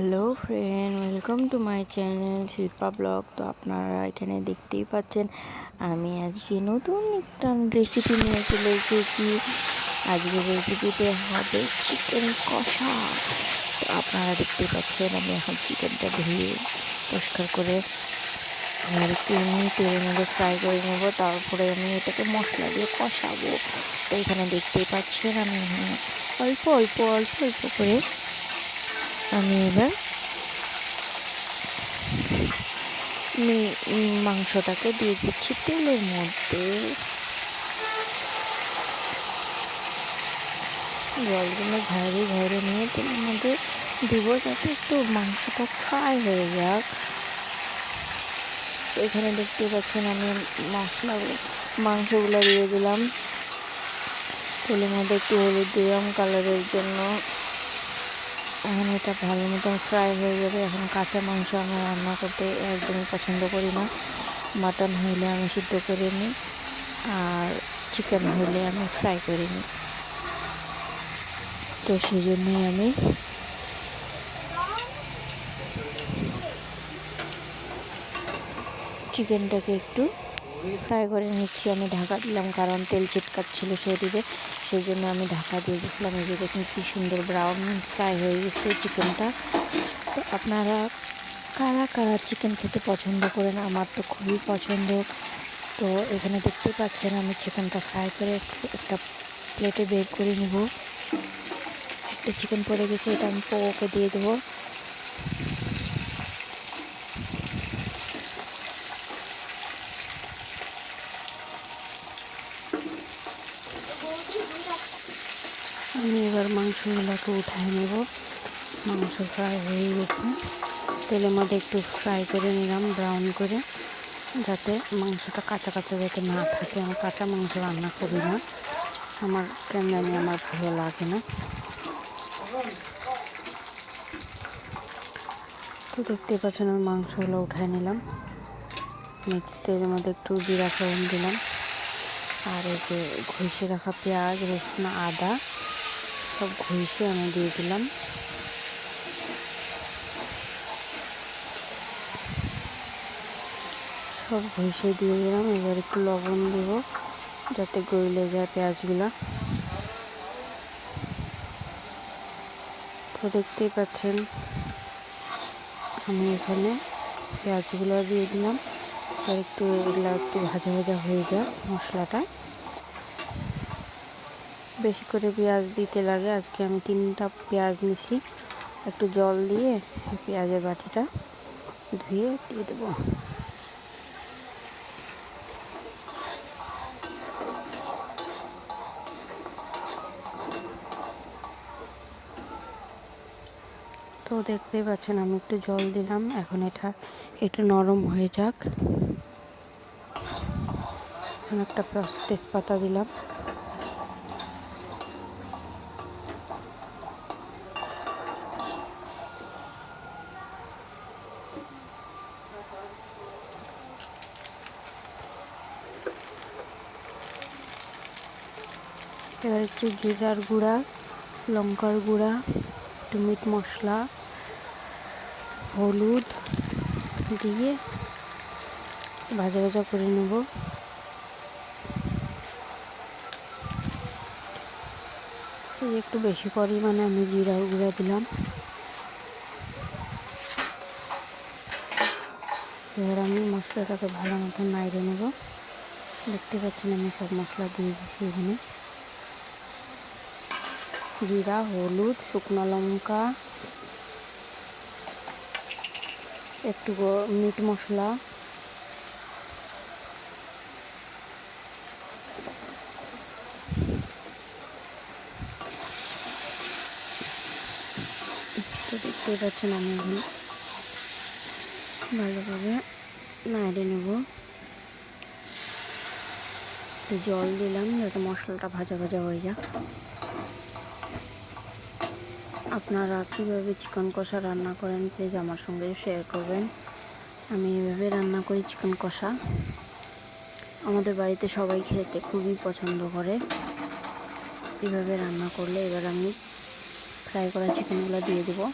Hello friend welcome to my channel Shilpa blog তো আপনারা এখানে দেখতেই পাচ্ছেন, আমি আজকে নতুন একটা রেসিপি নিয়ে চলে এসেছি। আজকের রেসিপিতে হবে চিকেন কষা। তো আপনারা দেখতেই পাচ্ছেন, আমি এখন চিকেনটা ধুয়ে পরিষ্কার করে আর একটু এমনি তেলের মধ্যে ফ্রাই করে নেব। তারপরে আমি এটাকে মশলা দিয়ে কষাবো। তো এখানে দেখতেই পাচ্ছেন, আমি অল্প অল্প অল্প অল্প করে আমি এবার মাংসটাকে দিয়ে দিচ্ছি তেলের মধ্যে। জলগুলো ঝাড়িয়ে ঝাড়িয়ে নিয়ে তেলের মধ্যে দিব যাতে একটু মাংসটা ফ্রাই হয়ে যাক। এখানে দেখতে পাচ্ছেন আমি মশলাগুলো, মাংসগুলো দিয়ে দিলাম। তেলের মধ্যে একটু হলুদ দিলাম কালারের জন্য। এখন এটা ভালো মতন ফ্রাই হয়ে যাবে। এখন কাঁচা মাংস আমি রান্না করতে একদমই পছন্দ করি না। মাটন হইলে আমি সিদ্ধ করে নিই আর চিকেন হইলে আমি ফ্রাই করে নিই। তো সেই জন্যই আমি চিকেনটাকে একটু ফ্রাই করে নিচ্ছি। আমি ঢাকা দিলাম কারণ তেল চিটকাচ্ছিল শরীরে সেই জন্য আমি ঢাকা দিয়ে দিয়েছিলাম এই যে দেখুন কী সুন্দর ব্রাউন ফ্রাই হয়ে গেছে চিকেনটা তো আপনারা কারা কারা চিকেন খেতে পছন্দ করেন? আমার তো খুবই পছন্দ। তো এখানে দেখতে পাচ্ছেন আমি চিকেনটা ফ্রাই করে একটা প্লেটে বের করে নেব। একটা চিকেন পড়ে গেছে, এটা আমি পোকে দিয়ে দেবো। আমি এবার মাংসগুলোকে উঠায় নেব। মাংস ফ্রাই হয়ে গেছে। তেলের মধ্যে একটু ফ্রাই করে নিলাম, ব্রাউন করে, যাতে মাংসটা কাঁচা কাঁচা যাতে না থাকে। আমি কাঁচা মাংস রান্না করি না। আমার কেন আমার ভালো লাগে না। তো দেখতে পাচ্ছেন আমি মাংসগুলো উঠায় নিলাম। তেলের মধ্যে একটু জিরা ফোড়ন দিলাম। আর এই যে ঘষে রাখা পেঁয়াজ, রসুন, আদা সব ঘষে আমি দিয়ে দিলাম। সব ঘষে দিয়ে দিলাম। এবার একটু লবণ দেব, যাতে গইলে যায় পেঁয়াজগুলো। তো দেখতেই পাচ্ছেন, আমি এখানে পেঁয়াজগুলো দিয়ে দিলাম। আর একটু এগুলো একটু ভাজা ভাজা হয়ে যায় মশলাটা। বেশি করে পেঁয়াজ দিতে লাগে। আজকে আমি তিনটা পেঁয়াজ নিছি। একটু জল দিয়ে পেঁয়াজের বাটিটা ধুয়ে দিয়ে দেবো। তো দেখতেই পাচ্ছেন, আমি একটু জল দিলাম। এখন এটা একটু নরম হয়ে যাক। এখন একটা তেজপাতা দিলাম। এবার একটু জিরার গুঁড়া, লঙ্কার গুঁড়া, একটু মিট মশলা, হলুদ দিয়ে ভাজা ভাজা করে নেব। একটু বেশি পরিমাণে আমি জিরা গুঁড়া দিলাম। এবার আমি মশলাটাকে ভালো মতো নাইড়ে নেব। দেখতে পাচ্ছেন আমি সব মশলা দিয়ে দিচ্ছি এখানে। জিরা, হলুদ, শুকনো লঙ্কা, একটু মিট মশলা। দেখতে পাচ্ছেন আমি এখন। ভালোভাবে নাড়ে নেব। জল দিলাম যাতে মশলাটা ভাজা ভাজা হয়ে যায় আপনারা কীভাবে চিকেন কষা রান্না করেন প্লিজ আমার সঙ্গে শেয়ার করবেন। আমি এভাবে রান্না করি চিকেন কষা। আমাদের বাড়িতে সবাই খেতে খুবই পছন্দ করে। এভাবে রান্না করলে এবার আমি ফ্রাই করা চিকেনগুলো দিয়ে দেবো।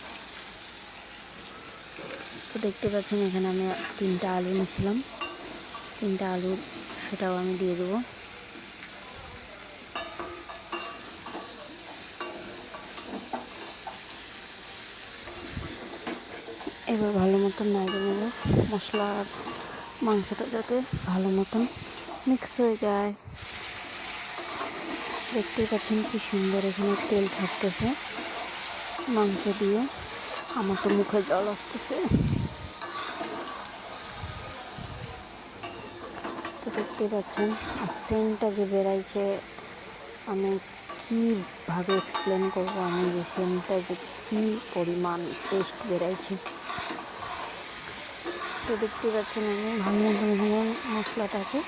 তো দেখতে পাচ্ছেন এখানে আমি তিনটা আলু নিয়েছিলাম। তিনটা আলু সেটাও আমি দিয়ে দেবো। এবার ভালো মতন নাড়িয়ে নেব। মশলা আর মাংসটা যাতে ভালো মতন মিক্স হয়ে যায়। দেখতেই পাচ্ছেন কি সুন্দর এখানে তেল ছাড়তেছে। মাংস দিয়ে আমার তো মুখে জল আসতেছে। তো দেখতেই পাচ্ছেন, আর সেন্টটা যে বেরাইছে আমি কীভাবে এক্সপ্লেন করব আমি যে সেন্টটা যে কী পরিমাণ টেস্ট বেরাইছে তো দেখতে পাচ্ছেন আমি মতন এখানে মশলাটাকে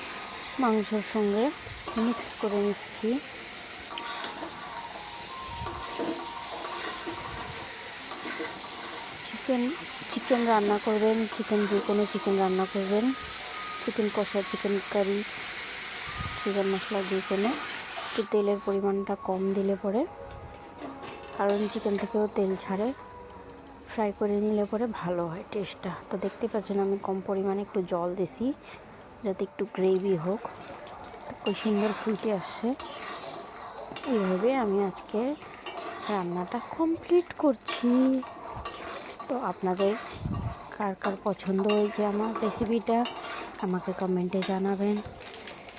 মাংসের সঙ্গে মিক্স করে নিচ্ছি। চিকেন চিকেন রান্না করবেন চিকেন যে কোনো চিকেন রান্না করবেন। চিকেন কষা চিকেন কারি চিকেন মশলা যে কোনো। একটু তেলের পরিমাণটা কম দিলে পরে, কারণ চিকেন থেকেও তেল ছাড়ে। ফ্রাই করে নিলে পরে ভালো হয় টেস্টটা তো দেখতে পাচ্ছেন আমি কম পরিমাণে একটু জল দিছি, যাতে একটু গ্রেভি হোক। খুব সুন্দর ফুটে আসছে। এইভাবে আমি আজকে রান্নাটা কমপ্লিট করছি। তো আপনাদের কার কার পছন্দ হয়েছে আমার রেসিপিটা আমাকে কমেন্টে জানাবেন।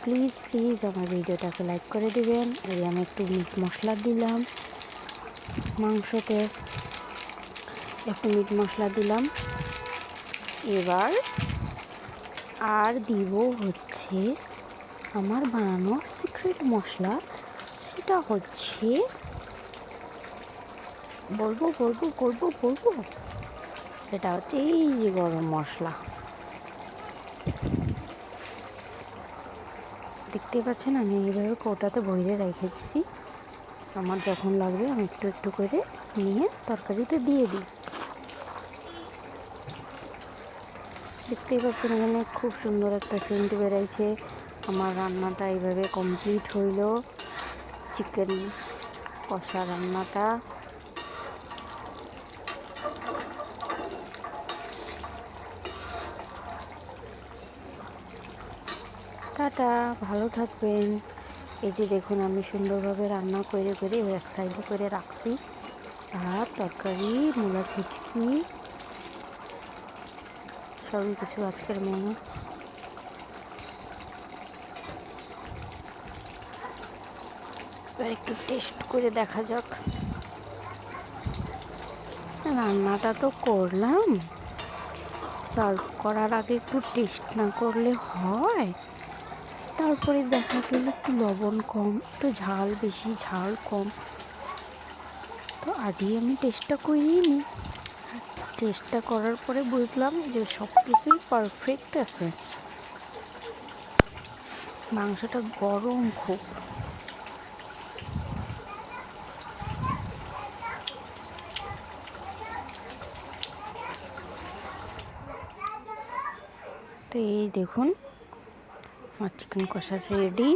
প্লিজ প্লিজ আমার ভিডিওটাকে লাইক করে দিবেন। এই আমি একটু মিট মশলা দিলাম। মাংসতে একটু মিট মশলা দিলাম। এবার আর দিব হচ্ছে আমার বানানো সিক্রেট মশলা। সেটা হচ্ছে বলব বলব বলব বলব। এটা হচ্ছে এই যে গরম মশলা। দেখতেই পাচ্ছেন, আমি এইভাবে কৌটাতে বইরে রেখে দিছি। আমার যখন লাগবে আমি একটু একটু করে নিয়ে তরকারিতে দিয়ে দিই। দেখতেই পাচ্ছেন, এখানে খুব সুন্দর একটা সেন্ট বেরাইছে আমার রান্নাটা এইভাবে কমপ্লিট হইল। চিকেন কষা রান্নাটা। টাটা, ভালো থাকবেন। এই যে দেখুন, আমি সুন্দরভাবে রান্না করে করে এক সাইডে করে রাখছি। ভাত তরকারি, মূলা ছিচকি সবই কিছু আজকের মেনু এবার একটু টেস্ট করে দেখা যাক। রান্নাটা তো করলাম। সার্ভ করার আগে একটু টেস্ট না করলে হয়। তারপরে দেখা গেল একটু লবণ কম, একটু ঝাল বেশি, ঝাল কম। তো আজই আমি টেস্টটা করিয়ে নিই টেস্টটা করার পরে বুঝলাম যে সব কিছুই পারফেক্ট আছে। মাংসটা গরম খুব। তো এই দেখুন আমার চিকেন কষা রেডি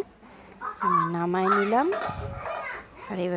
আমি নামাই নিলাম। আর এবার